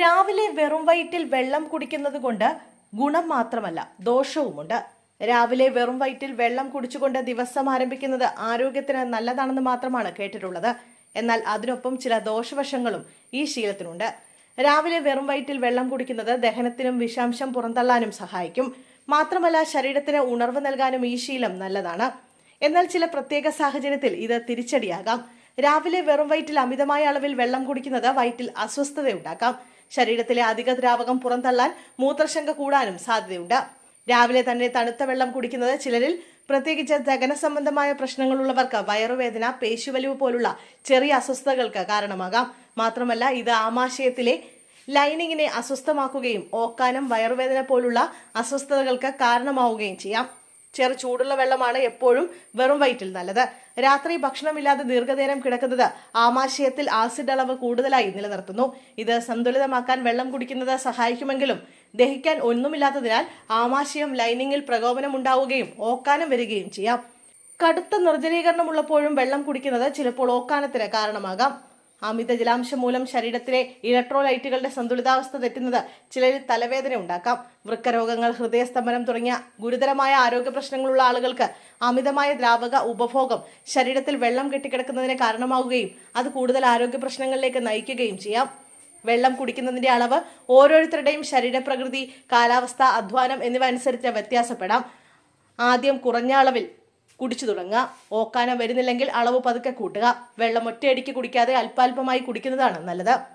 രാവിലെ വെറും വയറ്റിൽ വെള്ളം കുടിക്കുന്നത് കൊണ്ട് ഗുണം മാത്രമല്ല ദോഷവുമുണ്ട്. രാവിലെ വെറും വയറ്റിൽ വെള്ളം കുടിച്ചുകൊണ്ട് ദിവസം ആരംഭിക്കുന്നത് ആരോഗ്യത്തിന് നല്ലതാണെന്ന് മാത്രമാണ് കേട്ടിട്ടുള്ളത്. എന്നാൽ അതിനൊപ്പം ചില ദോഷവശങ്ങളും ഈ ശീലത്തിനുണ്ട്. രാവിലെ വെറും വയറ്റിൽ വെള്ളം കുടിക്കുന്നത് ദഹനത്തിനും വിഷാംശം പുറന്തള്ളാനും സഹായിക്കും. മാത്രമല്ല ശരീരത്തിന് ഉണർവ് നൽകാനും ഈ ശീലം നല്ലതാണ്. എന്നാൽ ചില പ്രത്യേക സാഹചര്യത്തിൽ ഇത് തിരിച്ചടിയാകാം. രാവിലെ വെറും വയറ്റിൽ അമിതമായ അളവിൽ വെള്ളം കുടിക്കുന്നത് വയറ്റിൽ അസ്വസ്ഥതയുണ്ടാക്കാം. ശരീരത്തിലെ അധിക ദ്രാവകം പുറന്തള്ളാൻ മൂത്രശങ്ക കൂടാനും സാധ്യതയുണ്ട്. രാവിലെ തന്നെ തണുത്ത വെള്ളം കുടിക്കുന്നത് ചിലരിൽ പ്രത്യേകിച്ച് ദഹന സംബന്ധമായ പ്രശ്നങ്ങളുള്ളവർക്ക് വയറുവേദന പേശുവലിവ് പോലുള്ള ചെറിയ അസ്വസ്ഥതകൾക്ക് കാരണമാകാം. മാത്രമല്ല ഇത് ആമാശയത്തിലെ ലൈനിങ്ങിനെ അസ്വസ്ഥമാക്കുകയും ഓക്കാനം വയറുവേദന പോലുള്ള അസ്വസ്ഥതകൾക്ക് കാരണമാവുകയും ചെയ്യാം. ചെറു ചൂടുള്ള വെള്ളമാണ് എപ്പോഴും വെറും വയറ്റിൽ നല്ലത്. രാത്രി ഭക്ഷണമില്ലാതെ ദീർഘനേരം കിടക്കുന്നത് ആമാശയത്തിൽ ആസിഡ് അളവ് കൂടുതലായി നിലനിർത്തുന്നു. ഇത് സന്തുലിതമാക്കാൻ വെള്ളം കുടിക്കുന്നത് സഹായിക്കുമെങ്കിലും ദഹിക്കാൻ ഒന്നുമില്ലാത്തതിനാൽ ആമാശയം ലൈനിങ്ങിൽ പ്രകോപനമുണ്ടാവുകയും ഓക്കാനം വരികയും ചെയ്യാം. കടുത്ത നിർജലീകരണമുള്ളപ്പോഴും വെള്ളം കുടിക്കുന്നത് ചിലപ്പോൾ ഓക്കാനത്തിന് കാരണമാകാം. അമിത ജലാംശം മൂലം ശരീരത്തിലെ ഇലക്ട്രോലൈറ്റുകളുടെ സന്തുലിതാവസ്ഥ തെറ്റുന്നത് ചിലരിൽ തലവേദന ഉണ്ടാക്കാം. വൃക്കരോഗങ്ങൾ ഹൃദയസ്തംഭനം തുടങ്ങിയ ഗുരുതരമായ ആരോഗ്യ പ്രശ്നങ്ങളുള്ള ആളുകൾക്ക് അമിതമായ ദ്രാവക ഉപഭോഗം ശരീരത്തിൽ വെള്ളം കെട്ടിക്കിടക്കുന്നതിന് കാരണമാവുകയും അത് കൂടുതൽ ആരോഗ്യ പ്രശ്നങ്ങളിലേക്ക് നയിക്കുകയും ചെയ്യാം. വെള്ളം കുടിക്കുന്നതിന്റെ അളവ് ഓരോരുത്തരുടെയും ശരീരപ്രകൃതി കാലാവസ്ഥ അധ്വാനം എന്നിവ അനുസരിച്ച് വ്യത്യാസപ്പെടാം. ആദ്യം കുറഞ്ഞ അളവിൽ കുടിച്ചു തുടങ്ങുക. ഓക്കാനം വരുന്നില്ലെങ്കിൽ അളവ് പതുക്കെ കൂട്ടുക. വെള്ളം ഒറ്റയടിക്ക് കുടിക്കാതെ അല്പാൽപമായി കുടിക്കുന്നതാണ് നല്ലത്.